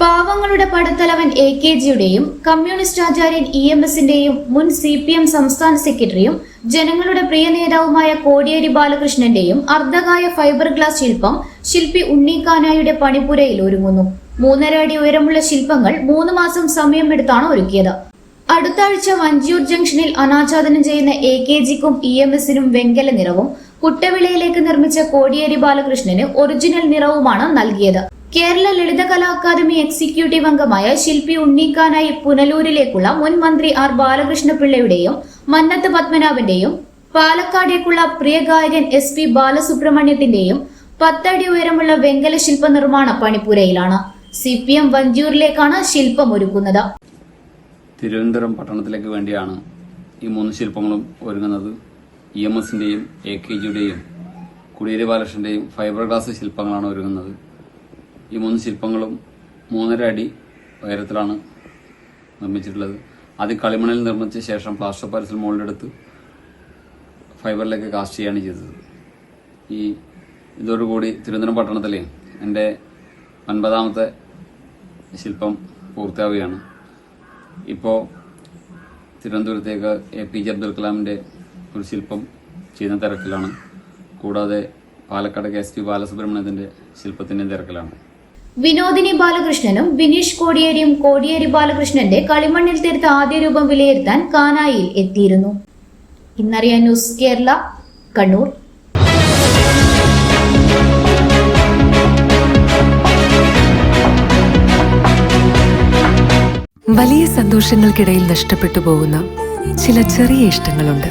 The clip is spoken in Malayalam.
പാവങ്ങളുടെ പടത്തലവൻ എ കെ ജിയുടെയും കമ്മ്യൂണിസ്റ്റ് ആചാര്യൻ ഇ എം എസിന്റെയും മുൻ സി പി എം സംസ്ഥാന സെക്രട്ടറിയും ജനങ്ങളുടെ പ്രിയ നേതാവുമായ കോടിയേരി ബാലകൃഷ്ണന്റെയും അർദ്ധകായ ഫൈബർ ഗ്ലാസ് ശില്പം ശില്പി ഉണ്ണിക്കാനായുടെ പണിപ്പുരയിൽ ഒരുങ്ങുന്നു. മൂന്നര അടി ഉയരമുള്ള ശില്പങ്ങൾ മൂന്ന് മാസം സമയമെടുത്താണ് ഒരുക്കിയത്. അടുത്ത ആഴ്ച വഞ്ചിയൂർ ജംഗ്ഷനിൽ അനാച്ഛാദനം ചെയ്യുന്ന എ കെ ജിക്കും ഇ എം എസിനും വെങ്കല നിറവും കുട്ടവിളയിലേക്ക് നിർമ്മിച്ച കോടിയേരി ബാലകൃഷ്ണന് ഒറിജിനൽ നിറവുമാണ് നൽകിയത്. കേരള ലളിതകലാ അക്കാദമി എക്സിക്യൂട്ടീവ് അംഗമായ ശില്പി ഉണ്ണിക്കാനായി പുനലൂരിലേക്കുള്ള മുൻ മന്ത്രി ആർ ബാലകൃഷ്ണപിള്ളയുടെയും മന്നത്ത് പത്മനാഭന്റെയും പാലക്കാടേക്കുള്ള പ്രിയ ഗായകൻ എസ് പി ബാലസുബ്രഹ്മണ്യത്തിന്റെയും പത്തടി ഉയരമുള്ള വെങ്കല ശില്പ നിർമ്മാണ പണിപ്പുരയിലാണ്. സി പി എം വഞ്ചൂരിലേക്കാണ് ശില്പം ഒരുക്കുന്നത്. തിരുവനന്തപുരം പട്ടണത്തിലേക്ക് വേണ്ടിയാണ് ഈ മൂന്ന് ശില്പങ്ങളും ഒരുങ്ങുന്നത്. ഇ എം എസിന്റെയും എ കെ ജിയുടെയും കുടിയേരി ബാലകൃഷ്ണന്റെയും ഫൈബർ ഗ്ലാസ് ശില്പങ്ങളാണ് ഒരുങ്ങുന്നത്. ഈ മൂന്ന് ശില്പങ്ങളും മൂന്നര അടി ഉയരത്തിലാണ് നിർമ്മിച്ചിട്ടുള്ളത്. അത് കളിമണ്ണിൽ നിർമ്മിച്ച ശേഷം പ്ലാസ്റ്റർ പാരസിൽ മുകളിലെടുത്ത് ഫൈബറിലേക്ക് കാസ്റ്റ് ചെയ്യുകയാണ് ചെയ്തത്. ഈ ഇതോടുകൂടി തിരുവനന്തപുരം പട്ടണത്തിലെ എന്റെ ഒൻപതാമത്തെ ശില്പം പൂർത്തിയാവുകയാണ്. ഇപ്പോൾ തിരുവനന്തപുരത്തേക്ക് എ പി ജെ അബ്ദുൽ കലാമിന്റെ ഒരു ശില്പം ചെയ്യുന്ന തിരക്കിലാണ്. കൂടാതെ പാലക്കാട് കെ എസ് പി ബാലസുബ്രഹ്മണ്യത്തിന്റെ ശില്പത്തിന്റെ തിരക്കിലാണ്. വിനോദിനി ബാലകൃഷ്ണനും വിനീഷ് കോടിയേരിയും കോടിയേരി ബാലകൃഷ്ണന്റെ കളിമണ്ണിൽ തീർത്ത ആദ്യ രൂപം വിലയിരുത്താൻ കാനായിൽ എത്തിയിരുന്നു. ഇന്നറിയാൻ ന്യൂസ് കേരള കണ്ണൂർ. വലിയ സന്തോഷങ്ങൾക്കിടയിൽ നഷ്ടപ്പെട്ടു പോകുന്ന ചില ചെറിയ ഇഷ്ടങ്ങളുണ്ട്.